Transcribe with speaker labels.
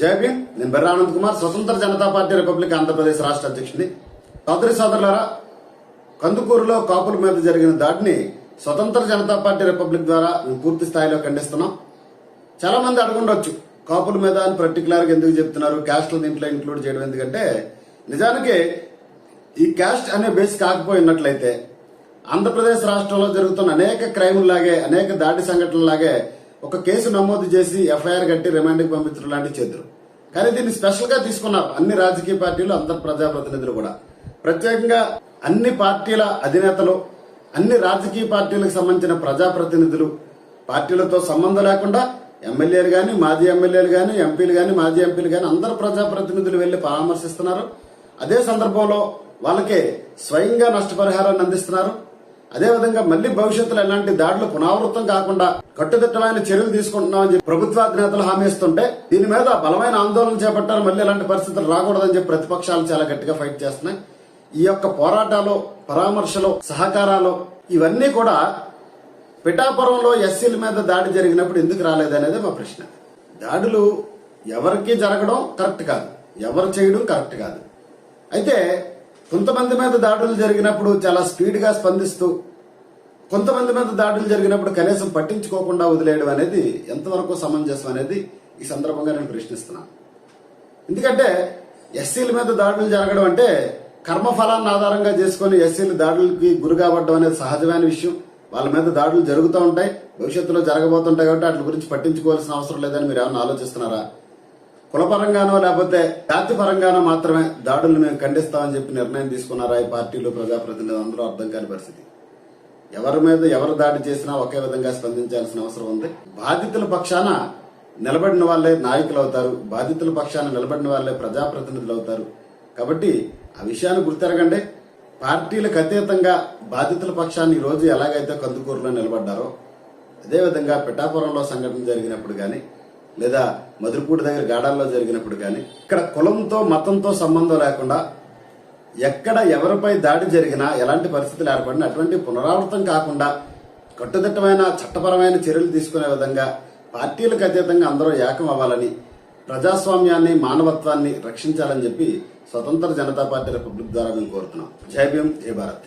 Speaker 1: జై భీమ్. నేను బెర్ర ఆనంద్ కుమార్ స్వతంత్ర జనతా పార్టీ రిపబ్లిక్ ఆంధ్రప్రదేశ్ రాష్ట్ర అధ్యక్షుడిని. సోదరి సోదరులారా కందుకూరులో కాపుల మీద జరిగిన దాడిని స్వతంత్ర జనతా పార్టీ రిపబ్లిక్ ద్వారా పూర్తి స్థాయిలో ఖండిస్తున్నాం. చాలా మంది అడగండొచ్చు కాపుల మీద అని పర్టికులర్గా ఎందుకు చెప్తున్నారు క్యాస్ట్ల దీంట్లో ఇంక్లూడ్ చేయడం ఎందుకంటే నిజానికి ఈ క్యాస్ట్ అనే బేస్ కాకపోయినట్లయితే ఆంధ్రప్రదేశ్ రాష్ట్రంలో జరుగుతున్న అనేక క్రైముల్లాగే అనేక దాడి సంఘటనలాగే ఒక కేసు నమోదు చేసి ఎఫ్ఐఆర్ కట్టి రిమాండ్కి పంపించడం లాంటివి చేద్దరు కానీ దీన్ని స్పెషల్గా తీసుకున్నారు అన్ని రాజకీయ పార్టీలు అందరు ప్రజాప్రతినిధులు కూడా. ప్రత్యేకంగా అన్ని పార్టీల అధినేతలు అన్ని రాజకీయ పార్టీలకు సంబంధించిన ప్రజాప్రతినిధులు పార్టీలతో సంబంధం లేకుండా ఎమ్మెల్యేలు కానీ మాజీ ఎమ్మెల్యేలు కానీ ఎంపీలు కానీ మాజీ ఎంపీలు కానీ అందరు ప్రజాప్రతినిధులు వెళ్ళి పరామర్శిస్తున్నారు. అదే సందర్భంలో వాళ్ళకి స్వయంగా నష్టపరిహారాన్ని అందిస్తున్నారు. అదేవిధంగా మళ్ళీ భవిష్యత్తులో ఎలాంటి దాడులు పునరావృతం కాకుండా కట్టుదిట్టమైన చర్యలు తీసుకుంటున్నామని చెప్పి ప్రభుత్వ అధినేతలు హామీ ఇస్తుంటే దీని మీద బలమైన ఆందోళన చేపట్టారు. మళ్ళీ ఇలాంటి పరిస్థితులు రాకూడదని చెప్పి ప్రతిపక్షాలు చాలా గట్టిగా ఫైట్ చేస్తున్నాయి. ఈ యొక్క పోరాటాలు పరామర్శలు సహకారాలు ఇవన్నీ కూడా పిఠాపురంలో ఎస్సీల మీద దాడి జరిగినప్పుడు ఎందుకు రాలేదనేది మా ప్రశ్న. దాడులు ఎవరికి జరగడం కరెక్ట్ కాదు. ఎవరు చేయడం కరెక్ట్ కాదు. అయితే కొంతమంది మీద దాడులు జరిగినప్పుడు చాలా స్పీడ్గా స్పందిస్తూ కొంతమంది మీద దాడులు జరిగినప్పుడు కనీసం పట్టించుకోకుండా వదిలేయడం అనేది ఎంతవరకు సమంజసం అనేది ఈ సందర్భంగా నేను ప్రశ్నిస్తున్నాను. ఎందుకంటే ఎస్సీల మీద దాడులు జరగడం అంటే కర్మఫలాన్ని ఆధారంగా చేసుకుని ఎస్సీలు దాడులకి గురి కావడం అనేది సహజమైన విషయం. వాళ్ళ మీద దాడులు జరుగుతూ ఉంటాయి భవిష్యత్తులో జరగబోతుంటాయి కాబట్టి వాటి గురించి పట్టించుకోవాల్సిన అవసరం లేదని మీరు ఏమైనా ఆలోచిస్తున్నారా? కులపరంగానో లేకపోతే జాతి పరంగానో మాత్రమే దాడులు మేము ఖండిస్తామని చెప్పి నిర్ణయం తీసుకున్నారా ఈ పార్టీలు ప్రజాప్రతినిధులు? అందరూ అర్థం కాని పరిస్థితి. ఎవరి మీద ఎవరు దాడి చేసినా ఒకే విధంగా స్పందించాల్సిన అవసరం ఉంది. బాధితుల పక్షాన నిలబడిన వాళ్ళే నాయకులు అవుతారు. బాధితుల పక్షాన నిలబడిన వాళ్ళే ప్రజాప్రతినిధులు అవుతారు. కాబట్టి ఆ విషయాన్ని గుర్తెరగండి. పార్టీలకు అతీతంగా బాధితుల పక్షాన్ని ఈరోజు రోజు ఎలాగైతే కందుకూరులో నిలబడ్డారో అదేవిధంగా పిఠాపురంలో సంఘటన జరిగినప్పుడు కానీ లేదా మధురపూడి దగ్గర గాడాల్లో జరిగినప్పుడు కానీ ఇక్కడ కులంతో మతంతో సంబంధం లేకుండా ఎక్కడ ఎవరిపై దాడి జరిగినా ఎలాంటి పరిస్థితులు ఏర్పడినా అటువంటి పునరావృతం కాకుండా కట్టుదిట్టమైన చట్టపరమైన చర్యలు తీసుకునే విధంగా పార్టీలకు అతీతంగా అందరూ ఏకం అవ్వాలని ప్రజాస్వామ్యాన్ని మానవత్వాన్ని రక్షించాలని చెప్పి స్వతంత్ర జనతా పార్టీ రిపబ్లిక్ ద్వారా మేము కోరుతున్నాం. జై భీమ్ జై భారత్.